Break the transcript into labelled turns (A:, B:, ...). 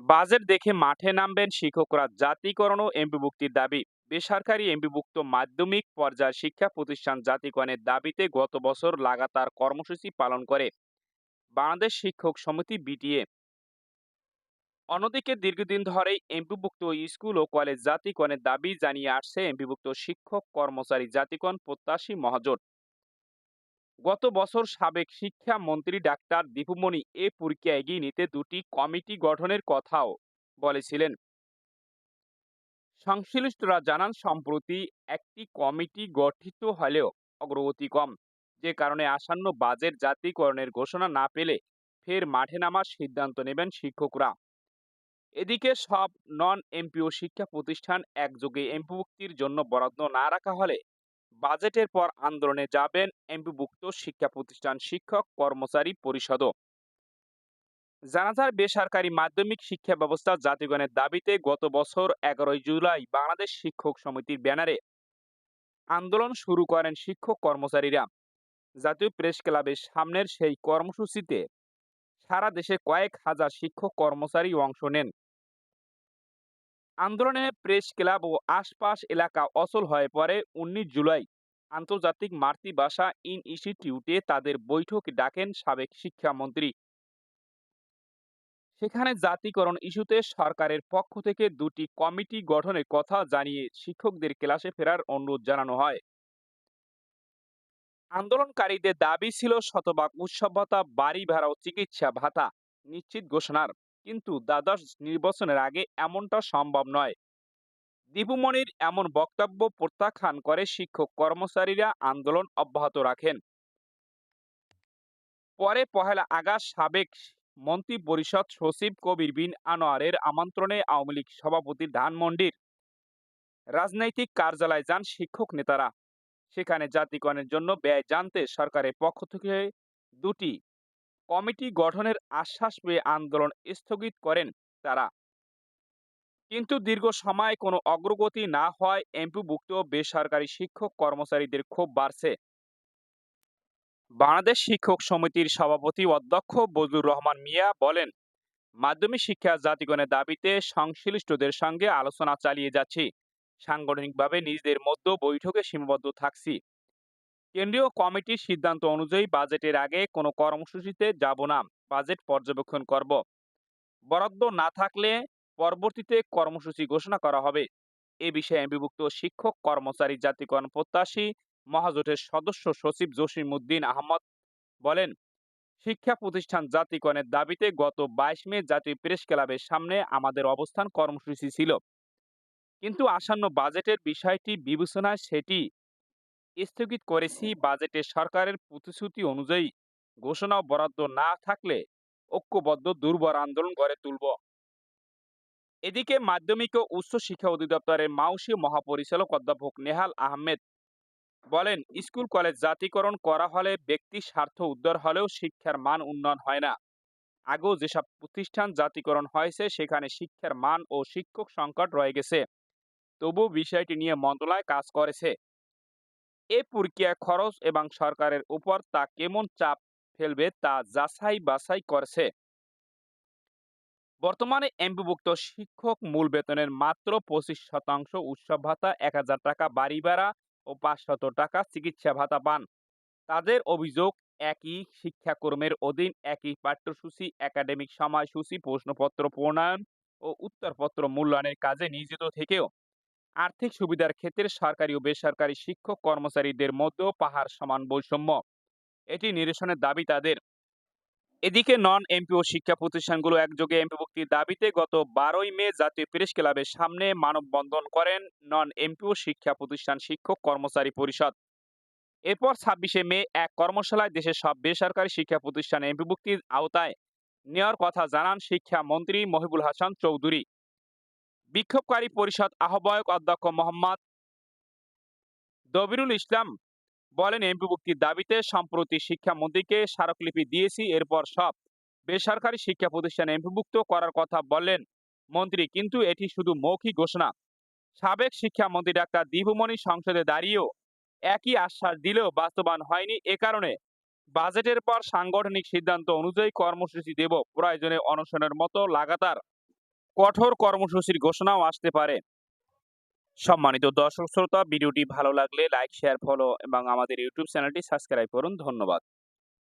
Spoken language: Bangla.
A: বাজেট দেখে মাঠে নামবেন শিক্ষকরা। জাতীয়করণ ও এমপিভুক্তির দাবি। বেসরকারি এমপিভুক্ত মাধ্যমিক পর্যায়ের শিক্ষা প্রতিষ্ঠান জাতীয়করণের দাবিতে গত বছর লাগাতার কর্মসূচি পালন করে বাংলাদেশ শিক্ষক সমিতি বিটিএ। অন্যদিকে দীর্ঘদিন ধরেই এমপিভুক্ত স্কুল ও কলেজ জাতীয়করণের দাবি জানিয়ে আসছে এমপিভুক্ত শিক্ষক কর্মচারী জাতীয়করণ প্রত্যাশী মহাজোট। গত বছর সাবেক শিক্ষা মন্ত্রী ডাক্তার দীপুমণি এ পরীক্ষা এগিয়ে নিতে দুটি কমিটি গঠনের কথাও বলেছিলেন। সংশ্লিষ্টরা জানান, সম্প্রতি একটি কমিটি গঠিত হলেও অগ্রগতি কম, যে কারণে আসন্ন বাজেট জাতীয়করণের ঘোষণা না পেলে ফের মাঠে নামার সিদ্ধান্ত নেবেন শিক্ষকরা। এদিকে সব নন এমপিও শিক্ষা প্রতিষ্ঠান একযোগে এমপিভুক্তির জন্য বরাদ্দ না রাখা হলে বাজেটের পর আন্দোলনে যাবেন এমপিভুক্ত শিক্ষা প্রতিষ্ঠান শিক্ষক, কর্মচারী, পরিষদও। জানা যায়, বেসরকারি মাধ্যমিক শিক্ষা ব্যবস্থা জাতিগণের দাবিতে গত বছর এগারোই জুলাই বাংলাদেশ শিক্ষক সমিতির ব্যানারে আন্দোলন শুরু করেন শিক্ষক কর্মচারীরা। জাতীয় প্রেস ক্লাবের সামনের সেই কর্মসূচিতে সারা দেশে কয়েক হাজার শিক্ষক কর্মচারী অংশ নেন। আন্দোলনে প্রেস ক্লাব ও আশপাশ এলাকা অচল হয়ে পড়ে উনিশ জুলাই। আন্তর্জাতিক মাতৃভাষা ইন ইনস্টিটিউটে তাদের বৈঠক ডাকেন সাবেক শিক্ষামন্ত্রী। সেখানে জাতীয়করণ ইস্যুতে সরকারের পক্ষ থেকে দুটি কমিটি গঠনের কথা জানিয়ে শিক্ষকদের ক্লাসে ফেরার অনুরোধ জানানো হয়। আন্দোলনকারীদের দাবি ছিল শতভাগ উৎসবতা, বাড়ি ভাড়া ও চিকিৎসা ভাতা নিশ্চিত ঘোষণার। কিন্তু দ্বাদশ নির্বাচনের আগে এমনটা সম্ভব নয়। দীপুমণির এমন বক্তব্য প্রত্যাখ্যান করে শিক্ষক কর্মচারীরা আন্দোলন অব্যাহত রাখেন। পরে পহেলা আগস্ট সাবেক মন্ত্রী পরিষদ সচিব কবির বিন আনোয়ারের আমন্ত্রণে আওয়ামী লীগ সভাপতি ধানমন্ডির রাজনৈতিক কার্যালয়ে যান শিক্ষক নেতারা। সেখানে জাতিকরণের জন্য ব্যয় জানতে সরকারের পক্ষ থেকে দুটি কমিটি গঠনের আশ্বাস পেয়ে আন্দোলন স্থগিত করেন তারা। কিন্তু দীর্ঘ সময় কোনো অগ্রগতি না হয় এমপিভুক্ত বেসরকারি শিক্ষক কর্মচারীদের ক্ষোভ বাড়ছে। বাংলাদেশ শিক্ষক সমিতির সভাপতি অধ্যক্ষ বজলুর রহমান মিয়া বলেন, মাধ্যমিক শিক্ষা জাতিগণের দাবিতে সংশ্লিষ্টদের সঙ্গে আলোচনা চালিয়ে যাচ্ছি। সাংগঠনিকভাবে নিজেদের মধ্যে বৈঠকে সীমাবদ্ধ থাকছি। কেন্দ্রীয় কমিটির সিদ্ধান্ত অনুযায়ী বাজেটের আগে কোনো কর্মসূচিতে যাব না। বাজেট পর্যবেক্ষণ করব। বরাদ্দ না থাকলে পরবর্তীতে কর্মসূচি ঘোষণা করা হবে। এ বিষয়ে বিভক্ত শিক্ষক, কর্মচারী, জাতিকরণ প্রত্যাশী, মহাজোটের সদস্য সচিব জসিম উদ্দিন আহমদ বলেন, শিক্ষা প্রতিষ্ঠান জাতিকরণের দাবিতে গত বাইশ মে জাতীয় প্রেস ক্লাবের সামনে আমাদের অবস্থান কর্মসূচি ছিল। কিন্তু আসন্ন বাজেটের বিষয়টি বিবেচনায় সেটি স্থগিত করেছি বাজেটে সরকারের প্রতিশ্রুতি অনুযায়ী। ঘোষণা বরাদ্দ না থাকলে ঐক্যবদ্ধ দুর্বল আন্দোলন গড়ে তুলব। এদিকে মাধ্যমিক ও উচ্চ শিক্ষা অধিদপ্তরের মাউসি মহাপরিচালক অধ্যাপক নেহাল আহমেদ বলেন, স্কুল, কলেজ জাতীয়করণ করা হলে ব্যক্তি স্বার্থ উদ্ধার হলেও শিক্ষার মান উন্নয়ন হয় না। আগেও যেসব প্রতিষ্ঠান জাতীয়করণ হয়েছে, সেখানে শিক্ষার মান ও শিক্ষক সংকট রয়ে গেছে। তবু বিষয়টি নিয়ে মন্ত্রণালয় কাজ করেছে। এ প্রক্রিয়ায় খরচ এবং সরকারের উপর তা কেমন চাপ ফেলবে তা যাচাই বাছাই করছে। বর্তমানে এমপিভুক্ত শিক্ষক মূল বেতনের মাত্র পঁচিশ শতাংশ উৎসব ভাতা, এক হাজার টাকা বাড়ি ভাড়া ও পাঁচশত টাকা চিকিৎসা ভাতা পান। তাদের অভিযোগ, একই শিক্ষাকর্মের অধীন একই পাঠ্যসূচি, একাডেমিক সময়সূচি, প্রশ্নপত্র প্রণয়ন ও উত্তরপত্র মূল্যায়নের কাজে নিয়োজিত থেকেও আর্থিক সুবিধার ক্ষেত্রে সরকারি ও বেসরকারি শিক্ষক কর্মচারীদের মধ্যেও পাহাড় সমান বৈষম্য। এটি নিরসনের দাবি তাদের। এদিকে নন এমপিও শিক্ষা প্রতিষ্ঠানগুলো একযোগে এমপিভুক্তির দাবিতে গত বারোই মে জাতীয় প্রেস ক্লাবের সামনে মানববন্ধন করেন নন এমপিও শিক্ষা প্রতিষ্ঠান শিক্ষক কর্মচারী পরিষদ। এরপর ছাব্বিশে মে এক কর্মশালায় দেশের সব বেসরকারি শিক্ষা প্রতিষ্ঠান এমপিভুক্তির আওতায় নেওয়ার কথা জানান শিক্ষা মন্ত্রী মহিবুল হাসান চৌধুরী। বিক্ষোভকারী পরিষদ আহ্বায়ক অধ্যক্ষ মোহাম্মদ দবিরুল ইসলাম বলেন এমপিভুক্তির দাবিতে সম্প্রতি শিক্ষামন্ত্রীকে স্মারকলিপি দিয়েছি, এরপর সব বেসরকারি শিক্ষা প্রতিষ্ঠান এমপিভুক্ত করার কথা বললেন মন্ত্রী। কিন্তু এটি শুধু মৌখিক ঘোষণা। সাবেক শিক্ষামন্ত্রী ডাক্তার দীপুমণি সংসদে দাঁড়িয়েও একই আশ্বাস দিলেও বাস্তবায়ন হয়নি। এ কারণে বাজেটের পর সাংগঠনিক সিদ্ধান্ত অনুযায়ী কর্মসূচি দেব। প্রয়োজনে অনশনের মতো লাগাতার কঠোর কর্মসূচির ঘোষণাও আসতে পারে। সম্মানিত দর্শক শ্রোতা, ভিডিওটি ভালো লাগলে লাইক শেয়ার ফলো এবং আমাদের ইউটিউব চ্যানেলটি সাবস্ক্রাইব করুন। ধন্যবাদ।